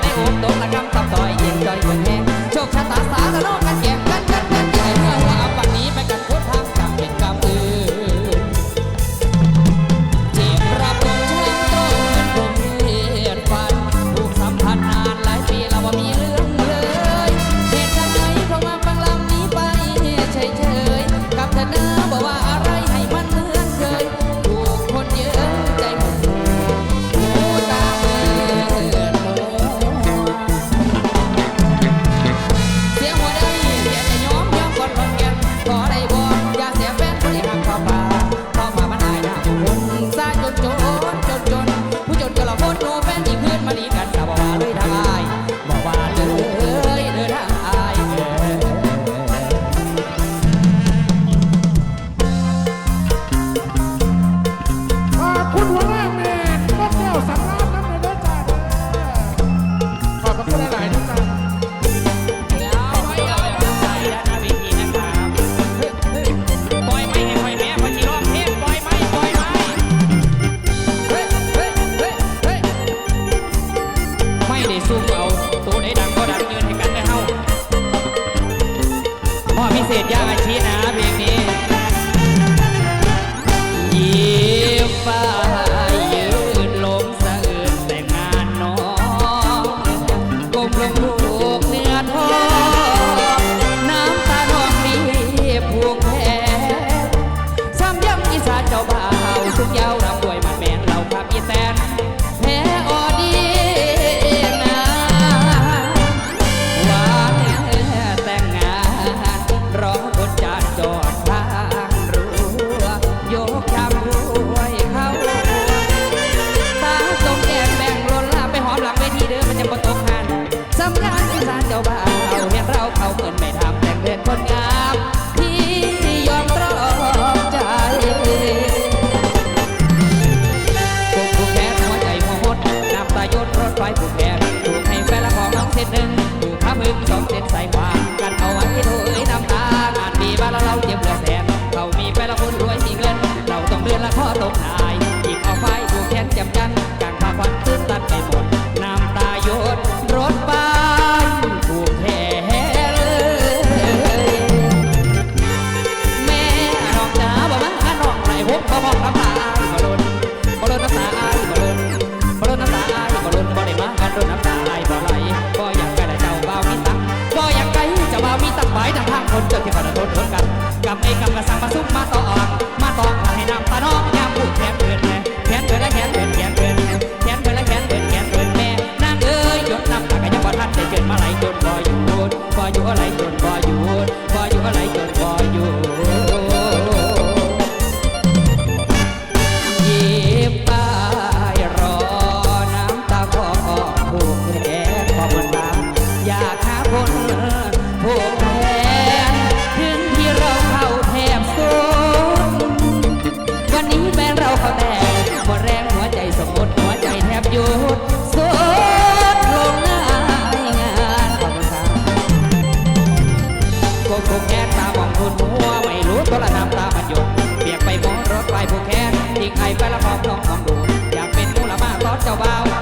ในอกตกระกำตับต่อยเย็งจอยเนแห้งโชคชะตาสารโลกกันแก่ จนน้ำตาไหลบ่ไหลบ่อยากไปแต่เจ้าบ่าวมีตังบ่อยากไปเจ้าบ่าวมีตังไปทางทางคนเจอที่พอดทนทนกันกับไอ้กำกระสังมาซุ่มมา ao bal.